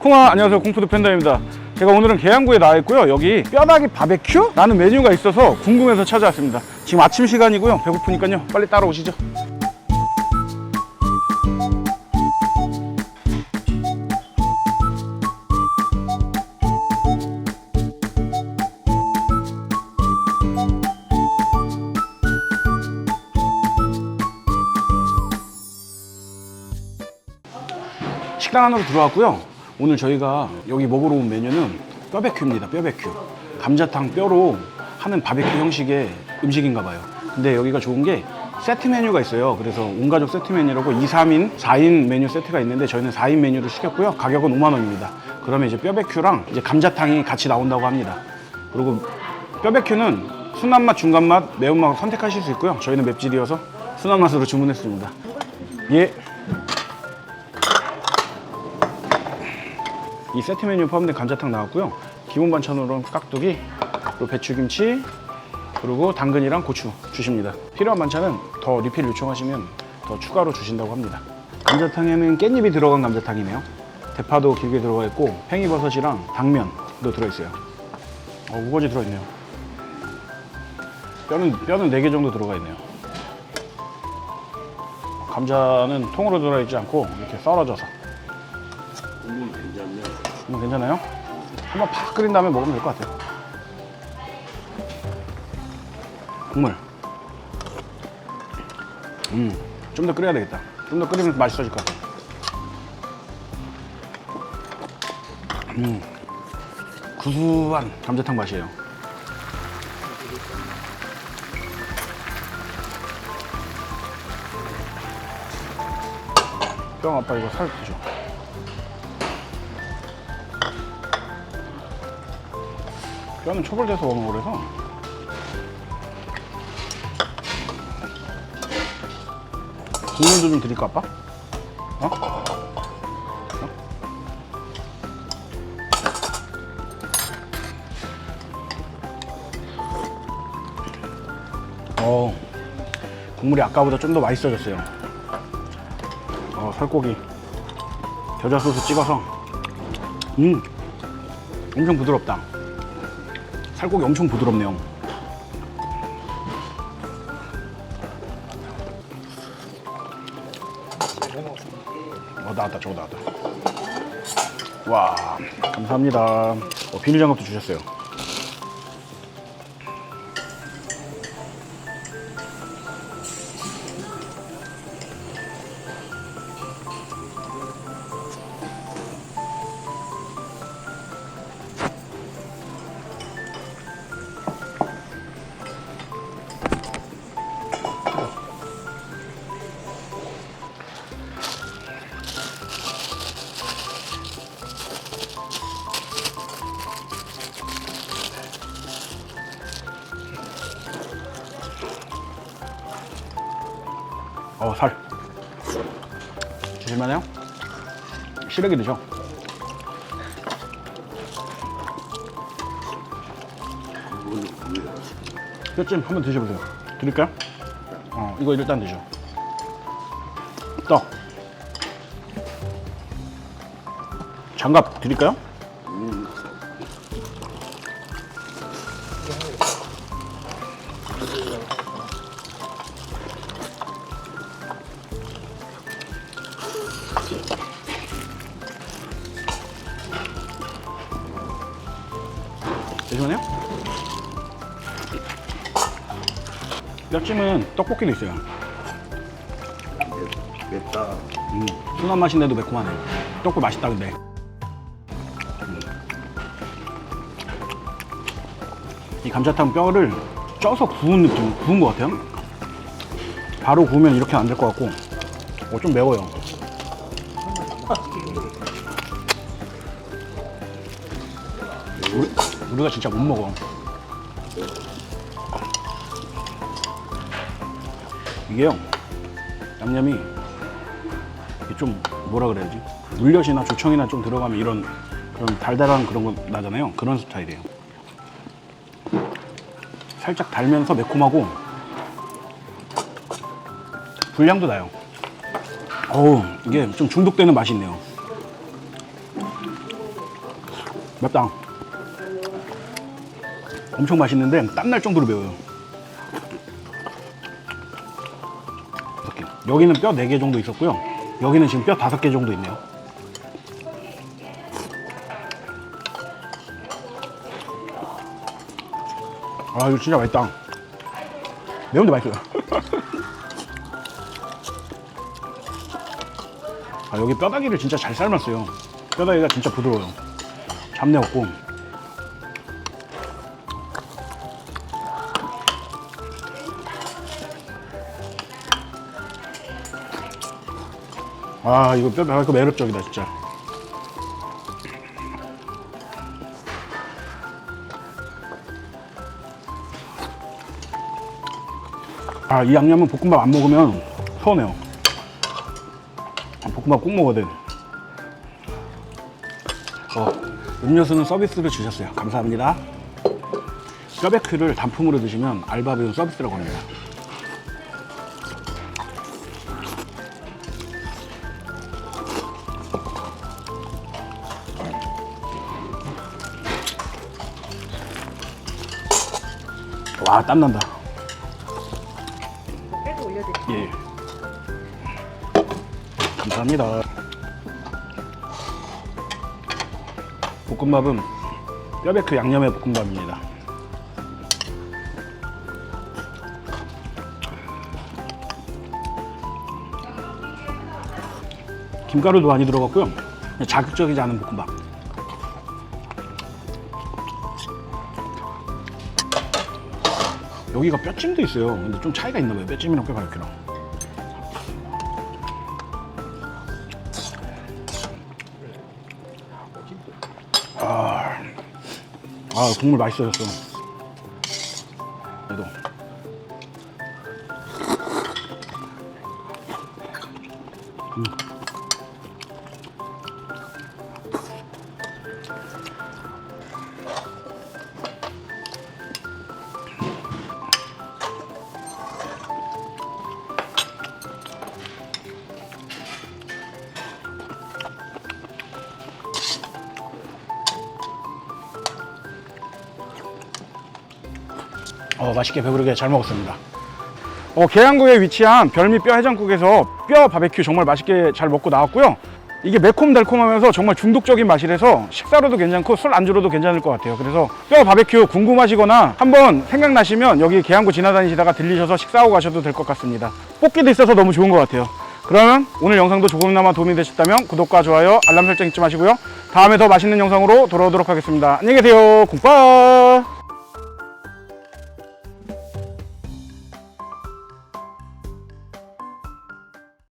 콩아 안녕하세요. 콩푸드 팬더입니다. 제가 오늘은 계양구에 나와 있고요. 여기 뼈다귀 바베큐? 라는 메뉴가 있어서 궁금해서 찾아왔습니다. 지금 아침 시간이고요. 배고프니까요. 빨리 따라오시죠. 식당 안으로 들어왔고요. 오늘 저희가 여기 먹으러 온 메뉴는 뼈베큐입니다. 뼈베큐. 감자탕 뼈로 하는 바베큐 형식의 음식인가 봐요. 근데 여기가 좋은 게 세트 메뉴가 있어요. 그래서 온 가족 세트 메뉴라고 2, 3인, 4인 메뉴 세트가 있는데 저희는 4인 메뉴를 시켰고요. 가격은 5만 원입니다. 그러면 이제 뼈베큐랑 이제 감자탕이 같이 나온다고 합니다. 그리고 뼈베큐는 순한 맛, 중간 맛, 매운 맛 선택하실 수 있고요. 저희는 맵찔이어서 순한 맛으로 주문했습니다. 예. 이 세트 메뉴 포함된 감자탕 나왔고요. 기본 반찬으로는 깍두기, 그리고 배추김치, 그리고 당근이랑 고추 주십니다. 필요한 반찬은 더 리필 요청하시면 더 추가로 주신다고 합니다. 감자탕에는 깻잎이 들어간 감자탕이네요. 대파도 길게 들어가 있고 팽이버섯이랑 당면도 들어있어요. 어, 우거지 들어있네요. 뼈는 뼈는 4개 정도 들어가 있네요. 감자는 통으로 들어있지 않고 이렇게 썰어져서 국물 괜찮네. 음, 괜찮아요? 한번 팍 끓인 다음에 먹으면 될 것 같아요. 국물. 음, 좀 더 끓여야 되겠다. 좀 더 끓이면 맛있어질 것 같아요. 음, 구수한 감자탕 맛이에요. 뿅 아빠 이거 살 드셔. 뼈는 초벌돼서 먹는 거라서 국물도 좀 드릴까 아빠? 어? 어? 어 국물이 아까보다 좀 더 맛있어졌어요 어 살코기 겨자 소스 찍어서 음 엄청 부드럽다 살코기 엄청 부드럽네요. 어 나왔다 저거 나왔다. 와 감사합니다. 어, 비닐 장갑도 주셨어요. 어 살. 드실만해요? 시래기 드셔. 뼈찜 한번 드셔보세요. 드릴까요? 어, 이거 일단 드셔. 떡. 장갑 드릴까요? 드실만해요? 뼈찜은 떡볶이도 있어요. 맵다. 음, 순한 맛인데도 매콤하네. 떡국 맛있다 근데. 음. 이 감자탕 뼈를 쪄서 구운 느낌, 구운 것 같아요. 바로 구우면 이렇게 안 될 것 같고, 어, 좀 매워요. 우리, 우리가 진짜 못 먹어. 이게요, 양념이 이게 좀 뭐라 그래야지? 물엿이나 조청이나 좀 들어가면 이런 그런 달달한 그런 거 나잖아요. 그런 스타일이에요. 살짝 달면서 매콤하고 불향도 나요. 어우 이게 좀 중독되는 맛이 있네요. 맵다. 엄청 맛있는데 땀날 정도로 매워요. 여기는 뼈 4개 정도 있었고요. 여기는 지금 뼈 5개 정도 있네요. 아, 이거 진짜 맛있다. 매운데 맛있어요. 아, 여기 뼈다귀를 진짜 잘 삶았어요. 뼈다귀가 진짜 부드러워요. 잡내 없고. 아, 이거 뼈다귀가 매력적이다, 진짜. 아, 이 양념은 볶음밥 안 먹으면 서운해요. 아, 볶음밥 꼭 먹어야 돼. 어, 음료수는 서비스로 주셨어요. 감사합니다. 뼈베큐를 단품으로 드시면 알바비용 서비스라고 합니다. 와, 땀난다. 빼도 올려드릴게요. 예. 감사합니다. 볶음밥은 뼈베크 양념의 볶음밥입니다. 김가루도 많이 들어갔고요. 자극적이지 않은 볶음밥. 여기가 뼈찜도 있어요. 근데 좀 차이가 있나 봐요. 뼈찜이랑 뼈가루랑. 아, 아 국물 맛있어졌어. 그래도. 음. 어, 맛있게 배부르게 잘 먹었습니다. 어, 계양구에 위치한 별미뼈 해장국에서 뼈 바베큐 정말 맛있게 잘 먹고 나왔고요. 이게 매콤달콤하면서 정말 중독적인 맛이라서 식사로도 괜찮고 술 안주로도 괜찮을 것 같아요. 그래서 뼈 바베큐 궁금하시거나 한번 생각나시면 여기 계양구 지나다니시다가 들리셔서 식사하고 가셔도 될 것 같습니다. 뽑기도 있어서 너무 좋은 것 같아요. 그러면 오늘 영상도 조금이나마 도움이 되셨다면 구독과 좋아요, 알람 설정 잊지 마시고요. 다음에 더 맛있는 영상으로 돌아오도록 하겠습니다. 안녕히 계세요. 굿바이.